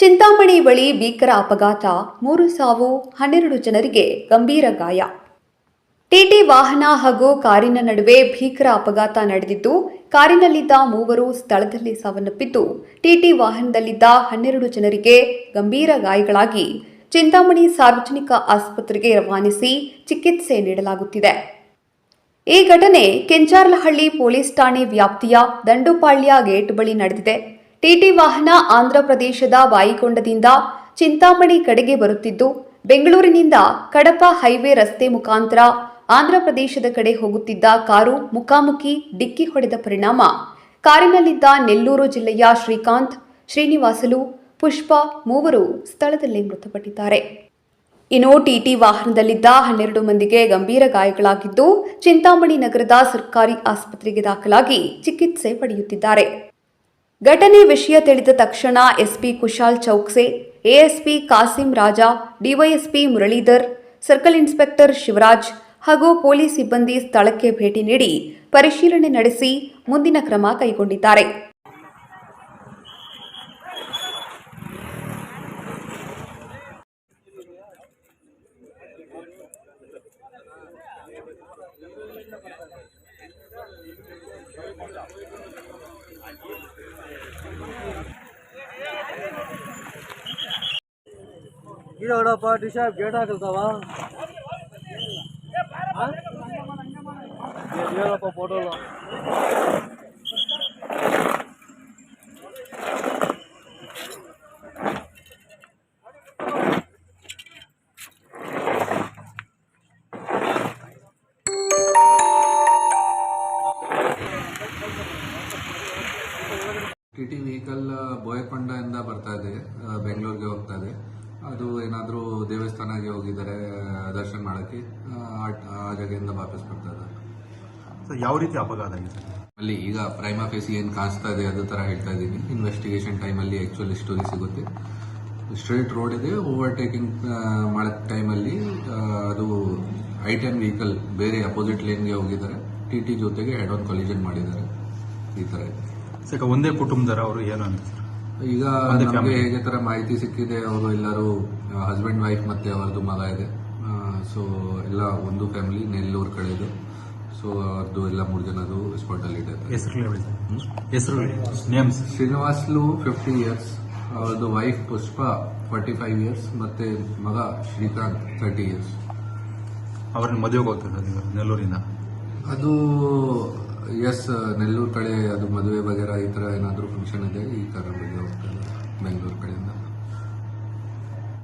ಚಿಂತಾಮಣಿ ಬಳಿ ಭೀಕರ ಅಪಘಾತ. ಮೂರು ಸಾವು, ಹನ್ನೆರಡು ಜನರಿಗೆ ಗಂಭೀರ ಗಾಯ. ಟಿಟಿ ವಾಹನ ಹಾಗೂ ಕಾರಿನ ನಡುವೆ ಭೀಕರ ಅಪಘಾತ ನಡೆದಿದ್ದು, ಕಾರಿನಲ್ಲಿದ್ದ ಮೂವರು ಸ್ಥಳದಲ್ಲಿ ಸಾವನ್ನಪ್ಪಿದ್ದು ಟಿಟಿ ವಾಹನದಲ್ಲಿದ್ದ ಹನ್ನೆರಡು ಜನರಿಗೆ ಗಂಭೀರ ಗಾಯಗಳಾಗಿ ಚಿಂತಾಮಣಿ ಸಾರ್ವಜನಿಕ ಆಸ್ಪತ್ರೆಗೆ ರವಾನಿಸಿ ಚಿಕಿತ್ಸೆ ನೀಡಲಾಗುತ್ತಿದೆ. ಈ ಘಟನೆ ಕೆಂಚಾರ್ಲಹಳ್ಳಿ ಪೊಲೀಸ್ ಠಾಣೆ ವ್ಯಾಪ್ತಿಯ ದಂಡುಪಾಳ್ಯ ಗೇಟ್ ಬಳಿ ನಡೆದಿದೆ. ಟಿಟಿ ವಾಹನ ಆಂಧ್ರಪ್ರದೇಶದ ವಾಯಿಕೊಂಡದಿಂದ ಚಿಂತಾಮಣಿ ಕಡೆಗೆ ಬರುತ್ತಿದ್ದು, ಬೆಂಗಳೂರಿನಿಂದ ಕಡಪ ಹೈವೇ ರಸ್ತೆ ಮುಖಾಂತರ ಆಂಧ್ರಪ್ರದೇಶದ ಕಡೆ ಹೋಗುತ್ತಿದ್ದ ಕಾರು ಮುಖಾಮುಖಿ ಡಿಕ್ಕಿ ಹೊಡೆದ ಪರಿಣಾಮ. ಕಾರಿನಲ್ಲಿದ್ದ ನೆಲ್ಲೂರು ಜಿಲ್ಲೆಯ ಶ್ರೀಕಾಂತ್, ಶ್ರೀನಿವಾಸಲು, ಪುಷ್ಪ ಮೂವರು ಸ್ಥಳದಲ್ಲೇ ಮೃತಪಟ್ಟಿದ್ದಾರೆ. ಇನ್ನು ಟಿಟಿ ವಾಹನದಲ್ಲಿದ್ದ ಹನ್ನೆರಡು ಮಂದಿಗೆ ಗಂಭೀರ ಗಾಯಗಳಾಗಿದ್ದು, ಚಿಂತಾಮಣಿ ನಗರದ ಸರ್ಕಾರಿ ಆಸ್ಪತ್ರೆಗೆ ದಾಖಲಾಗಿ ಚಿಕಿತ್ಸೆ ಪಡೆಯುತ್ತಿದ್ದಾರೆ. ಘಟನೆ ವಿಷಯ ತಿಳಿದ ತಕ್ಷಣ SP Kushal Chouksey, ASP Kasim Raja, DySP Muralidhar, circle inspector Shivaraj ಹಾಗೂ ಪೊಲೀಸ್ ಸಿಬ್ಬಂದಿ ಸ್ಥಳಕ್ಕೆ ಭೇಟಿ ನೀಡಿ ಪರಿಶೀಲನೆ ನಡೆಸಿ ಮುಂದಿನ ಕ್ರಮ ಕೈಗೊಂಡಿದ್ದಾರೆ. ಗಿಡ ಹೊಡಪ್ಪ ಟಿ ಶಾಪ್ ಗೇಟ್ ಹಾಕಲ್ತಾವ ಹೇಳಪ್ಪ ಫೋಟೋ ಟಿ ಟಿ ವೆಹಿಕಲ್ ಬೋಯಕೊಂಡದಿಂದ ಬರ್ತಾ ಇದೆ ಆ, ಬೆಂಗಳೂರಿಗೆ ಹೋಗ್ತಾ ಇದೆ. ಅದು ಏನಾದರೂ ದೇವಸ್ಥಾನಕ್ಕೆ ಹೋಗಿದ್ದಾರೆ ದರ್ಶನ ಮಾಡೋಕ್ಕೆ ಆ ಜಾಗದಿಂದ ಜಾಗೆಯಿಂದ ವಾಪಸ್ ಬರ್ತಾ ಇದ್ದಾರೆ. ಸರ್ ಯಾವ ರೀತಿ ಅಪಘಾತ ಆಗಿದೆ? ಅಲ್ಲಿ ಈಗ ಪ್ರೈಮ್ ಆಫೀಸ್ ಏನು ಕಾಣಿಸ್ತಾ ಇದೆ ಅದೇ ಥರ ಹೇಳ್ತಾ ಇದ್ದೀನಿ. ಇನ್ವೆಸ್ಟಿಗೇಷನ್ ಟೈಮಲ್ಲಿ ಆ್ಯಕ್ಚುಲಿ ಸ್ಟೋರಿ ಸಿಗುತ್ತೆ. ಸ್ಟ್ರೇಟ್ ರೋಡ್ ಇದೆ ಓವರ್ಟೇಕಿಂಗ್ ಮಾಡೋ ಟೈಮಲ್ಲಿ ಅದು ಐ ಟೆನ್ ವೆಹಿಕಲ್ ಬೇರೆ ಅಪೋಸಿಟ್ ಲೇನ್ಗೆ ಹೋಗಿದ್ದಾರೆ. ಟಿ ಟಿ ಜೊತೆಗೆ ಹೆಡ್ ಆನ್ ಕೊಲಿಜನ್ ಮಾಡಿದ್ದಾರೆ. ಈ ಥರ ಇದೆ. ಸರ್ ಒಂದೇ ಕುಟುಂಬದರ ಅವರು ಏನು ಅಂತ ಈಗ ನಮಗೆ. ಹೇಗೆ ತರ ಮಾಹಿತಿ ಸಿಕ್ಕಿದೆ ಅವರು ಎಲ್ಲರೂ ಹಸ್ಬೆಂಡ್ ವೈಫ್ ಮತ್ತೆ ಅವರದು ಮಗ ಇದೆ. ಸೊ ಎಲ್ಲ ಒಂದು ಫ್ಯಾಮಿಲಿ ನೆಲ್ಲೂರು ಕಡೆದು. ಸೊ ಅವ್ರದ್ದು ಎಲ್ಲ ಮೂರು ಜನದು ಸ್ಪಾಟ್ ಅಲ್ಲಿ ಇದೆ. ಹೆಸರು ನೇಮ್ಸ್ ಶ್ರೀನಿವಾಸ್ಲು ಫಿಫ್ಟಿ ಇಯರ್ಸ್ ಅವ್ರದ್ದು wife Pushpa forty five years ಮತ್ತೆ ಮಗ ಶ್ರೀಕಾಂತ್ ತರ್ಟಿ ಇಯರ್ಸ್ ಅವ್ರನ್ನ ಮದುವೆಗೆ ಹೋಗ್ತಾರೆ ನೆಲ್ಲೂರಿನ ನೆಲ್ಲೂರಿಂದ. ಅದು ಎಸ್ ನೆಲ್ಲೂರು uh, ಕಡೆ ಅದು ಮದುವೆ ಬಗೆರ ಈ ಥರ ಏನಾದರೂ ಫಂಕ್ಷನ್ ಇದೆ? ಈ ಥರ ಬಗ್ಗೆ ಹೋಗ್ತಾ ಬೆಂಗಳೂರು ಕಡೆ